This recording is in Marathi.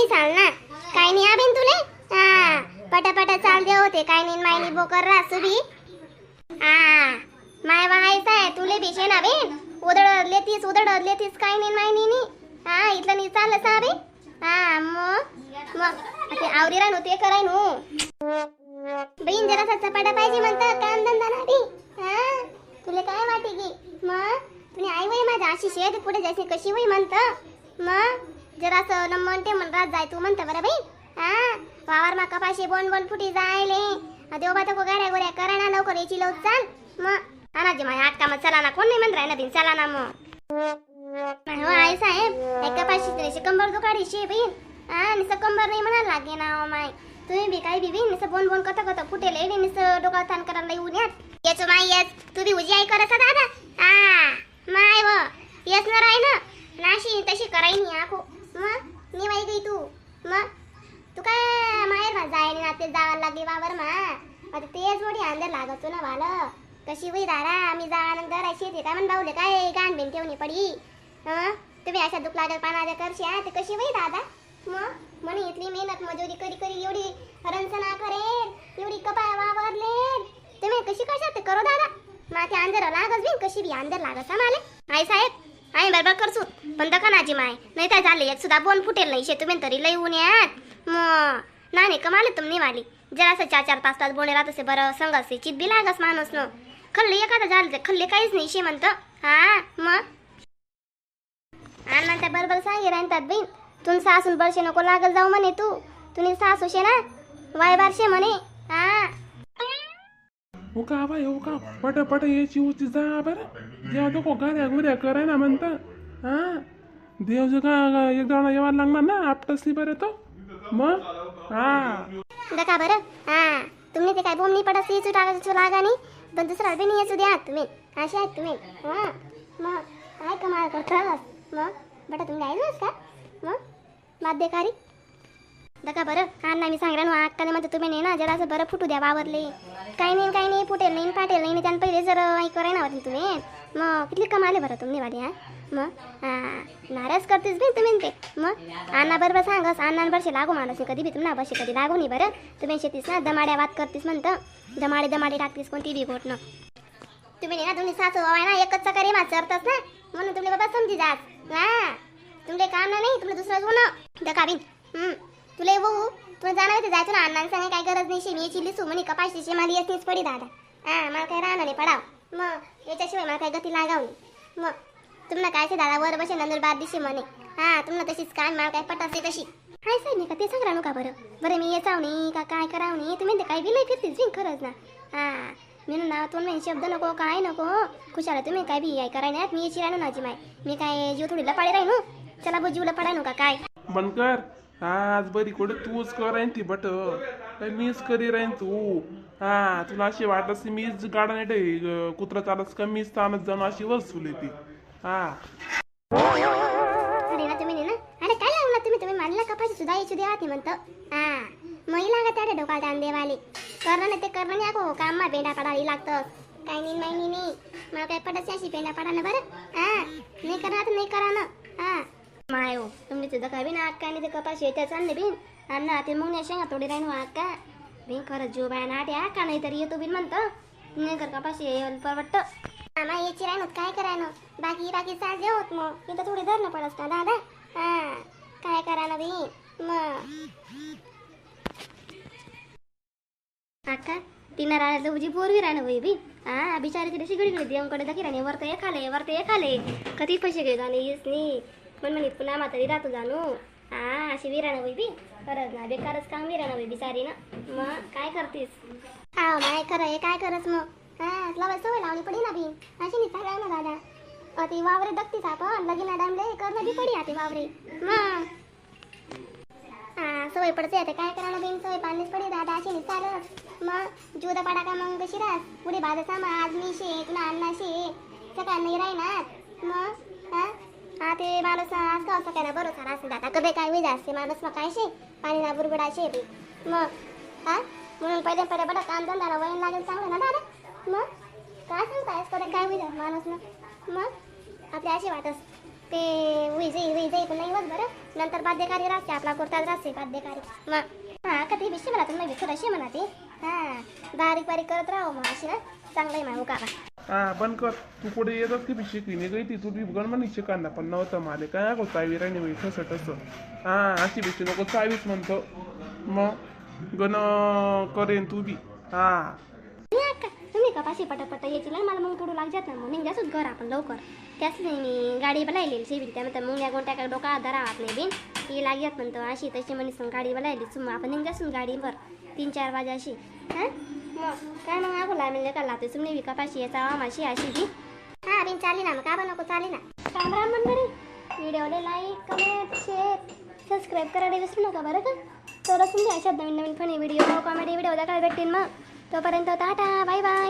नाही चाल ना काय नाही आबीन तुले? हा. पटापटा चाल दे होते. काय नाही मायनी बोकर रासू बी हा. माय वाहायचं आहे. तुले बिशे ना बेन उदळ तीस उदळ लेतीस काय नाही मायनी नी हा इथलं नी चाललं सा बे. हा मग? मग? ते आवरी राहणू ते कराय नू बहीण जरा चपाटा पाहिजे म्हणतात. काम धंदा ना बी. हा? तुला काय वाटे की? मग? तुम्ही आई वय माझ्या अशी शेत पुढे जायची कशी वय म्हणतं? मग? जरा असं ते मन रात जाय तू म्हणतं बरं बाई. हा? वावर मा कपाशी बोन बोन फुटी जायले. देव बाता को गाड्या गोड्या करा ना लवकर याची लवक चाल. मग अनाजी माझ्या आठ कामात चला ना कोण नाही म्हणत राहिना बिन चला ना मग हो आई साहेब एक कपाशी तरी कंबर दुखाडीशी शे हा निसं कंबर नाही म्हणायला लागे ना हो माय. तुम्ही बी काय बी निसं बोन बोन कथा कथा फुटेल आहे निस डोका ताण करायला येऊन यात. याच माय येस तू बी उजी आई करत दादा. आ माय व येस ना राही ना नाशी तशी करायनी आखो. मग मी माहिती गई तू. मग तू काय माहेर मा जाय नाते जावं लागे लागली वावर मा. आता तेच मोठी अंदर लागतो ना वाल कशी होई दारा आम्ही जावानंतर अशी येते काय म्हण भाऊले काय गाण बिन ठेवणी पडी. हं? तुम्ही अशा दुख लागत करशी करशा ते कशी होई दादा? मग? म्हणे इथली मेहनत मजुरी करी करी एवढी रंजना करेल एवढी कपाळ वावरले तुम्ही कशी करशात? ते करो दादा. माथे अंदर लागस बी कशी बी अंदर लागस हा आई साहेब आई बरोबर करसू पण दखानाची माय नाही काय झाले एक सुद्धा बोन फुटेल नाही. शेतू तरी लई ऊन यात. मग नाही कमाले तुम्ही वाली जरा असं चार चार पाच तास बोने राहत असे बरं संग असे. चित बी लागस माणूस न खल्ले एखादा झालं ते खल्ले काहीच नाही शे म्हणतं हा मग आणि त्या बरोबर सांगे राहतात बहीण तुम सासून बळशे नको लागल जाऊ म्हणे तू. तुम्ही सासू शे ना? वाय बारशे म्हणे. उका हो का? का पट पट यायची उची जा बरं. देव नको गाड्या गुड्या कराय ना म्हणतं. हा? देव जे का एक दोन येवायला लागणार ना? आपटसली बरं तो. मग? हा. दका बरं? हा. तुम्ही ते काय बोमनी पडत येचू टाकायचो लागा नाही पण दुसरा बी नाही येचू द्या तुम्ही. असे आहेत तुम्ही. हा. मग? काय कमाल करतात मग? बटा तुम्ही ऐकलंच का? मग? बाध्यकारी दका बरं हा ना मी सांगणार ना अक्काने म्हणते तुम्ही नाही ना जरा असं बरं फुटू द्या वावरले. काही नाही काही नाही फुटेल नाही पाटेल नाही त्यानं पहिले जर ऐक कराय ना वाटली तुम्ही. मग किती कमाले बरं तुम्ही वाली हा? मग हा नाराज करतेस बी तुम्ही ते. मग अण्णा बरोबर सांगस अण्णा बरसे लागू माणूस कधी बी तुम्हाला बसे कधी लागू नाही बरं? तुम्ही शेतीस ना दमाड्या वाद करतीस म्हणतं. दमाडे दमाडे टाकतीस कोणती बी घोटणं. तुम्ही नाही ना तुम्ही सासू बाबा ना एकच चकारी चरतास ना? म्हणून तुम्ही बाबा समजी जात. ना तुमले काम नाही तुम्ही दुसरं होणं. दकाबीन हम्म. तुला भाऊ तुला जाणार होते जायचं ना? अण्णांनी सांगा काय गरज नाही. शेमी चिल्ली सु म्हणे कपाशी शे मला पडी दादा. हा मला काय राहणार नाही पडाव. मग याच्याशिवाय मला काय गती लागावली मग तुम्हाला काय दादा? वर बसे नंदुरबार बाद दिशी म्हणे. हा तुम्हाला तशीच काय मला काय पटाते तशी. हाय साहेब नाही का ते सांग नु का बरं. बरं मी येचाव नाही का काय करावं नाही? तुम्ही ते काय बिलाय फिरतीस बिन खरंच ना. हा मी ना तो नाही शब्द नको काय नको खुशाला तुम्ही काय बी काय कराय नाही मी याची राहणू नाजी माय मी काय जीव थोडी लपाडी राहिनू चला बो जीव लपाडा नका का काय? बनकर आज बरी कोड तूच करायन ती बट. मीच करी राहीन तू. हा तुला अशी वाटत असते मीच गाडा नाही कुत्रा चालत का मीच ताणत जाणं अशी वसूल ती. हा. अरे ना तुम्ही ना अरे काय लागला तुम्ही? तुम्ही मानला कपाशी सुद्धा याची देवा ती म्हणतो. हा मग लागा त्या डोका दान देवाले करणं नाही ते करणं नाही अगो काम मा पेंडा पडावी लागतं. काही नाही माहिती नाही मला काय पडत अशी पेंडा पडा ना बरं? हा नाही करा तर नाही करा ना हा माय। हो तुम्ही तुझं काय बी ना अक्का आणि ते कपाशी येते चालले बिन। आणि ना ते मग शेंगा थोडी राहीन अक्का बिन खरंच जीव बाया नाट्या अक्का नाही तरी येतो बिन म्हणतं नाही कर कपाशी परवडतं आम्हा याची राहणं काय करायनं बाकी बाकी साजे होत मग इथं थोडी धरणं पडस ना दादा। हा काय करायला ना मग अक्का तिनं राहिलं तुझी पोरवी राहणं बाई बी हा बिचारी तिथे शिगडीकडे देवकडे दाखी राहणे वरत एक आले वरत एक आले कधी पैसे घेऊ जाणे येस पण म्हणे पुन्हा म्हातारी राहतो जाणू हा अशी विराणा बाई बी खरंच ना बेकारच काम विराणा बाई सारी ना मग काय करतीस हा माय खरं आहे काय करस मग हा लावाय सवय लावणी पडी ना बी अशी नाही ना दादा अ, ती वावरे दगतीस आपण लगीना डामले करणं बी पडी आता वावरे मग हा सवय पडते आता काय करायला बीन सवय पाणीच पडी दादा अशी नाही चालत मग जुदा पडा का मग कशी राहस पुढे बाजा सामा आज मी शे तुला अण्णा शे सकाळ नाही राहणार मग हा हा ते माणूस आज का असं काय ना बरोबर असं दादा कधी काय विजा असते माणूस मग काय शे? पाणी ना बुरबुडाशे बी. मग हा? म्हणून पहिले पहिले बरं काम धंदा वळण लागेल चांगलं ना दादा? मग? काय सांगतायस कधी काय विजा? माणूस ना मग? आपल्या अशी वाटस ते विजयी विजयी पण नाही होत बरं. नंतर बाध्यकारी राहते आपला कुर्ताच राहते बाध्यकारी. मग? हा कधी विषय बिशी म्हणा तुम्ही विकत अशी म्हणा ती? हा बारीक बारीक करत राहो मग अशी ना. चांगलं आहे मग उकाबा हा पण कर. तू पुढे येतच की पिशी किने गई ती तू गण म्हणे शिकांना पण नव्हतं माले. काय गो चावी राहिली बाई तसं तसं हा अशी पिशी नको चावीच म्हणतो. मग गण करेन तू बी. हा. तुम्ही अक्का तुम्ही कपाशी पटापट यायची? नाही मला मग थोडं जात ना मग निघायचंच घर आपण लवकर. त्याच नाही मी गाडी बलायली शिबिर त्यानंतर मग या गोट्या डोका धरावात नाही बिन. ती लागत म्हणतो अशी तशी म्हणीस गाडी बलायली. मग आपण निघायचं गाडीवर. तीन चार वाजे अशी. हां? मग काय मग आगो म्हणजे का लावते तुम्ही विका पाशी याचा माशी अशी बी हा बिन चाली ना मग का नको चाली ना. राम राम मंडळी व्हिडिओला लाईक कमेंट शेअर सबस्क्राईब करायला विसरू नका बरं का? तरच तुमच्या अशा नवीन नवीन फनी व्हिडिओ कॉमेडी व्हिडिओ दाखवायला भेटतील मग. तोपर्यंत टाटा बाय बाय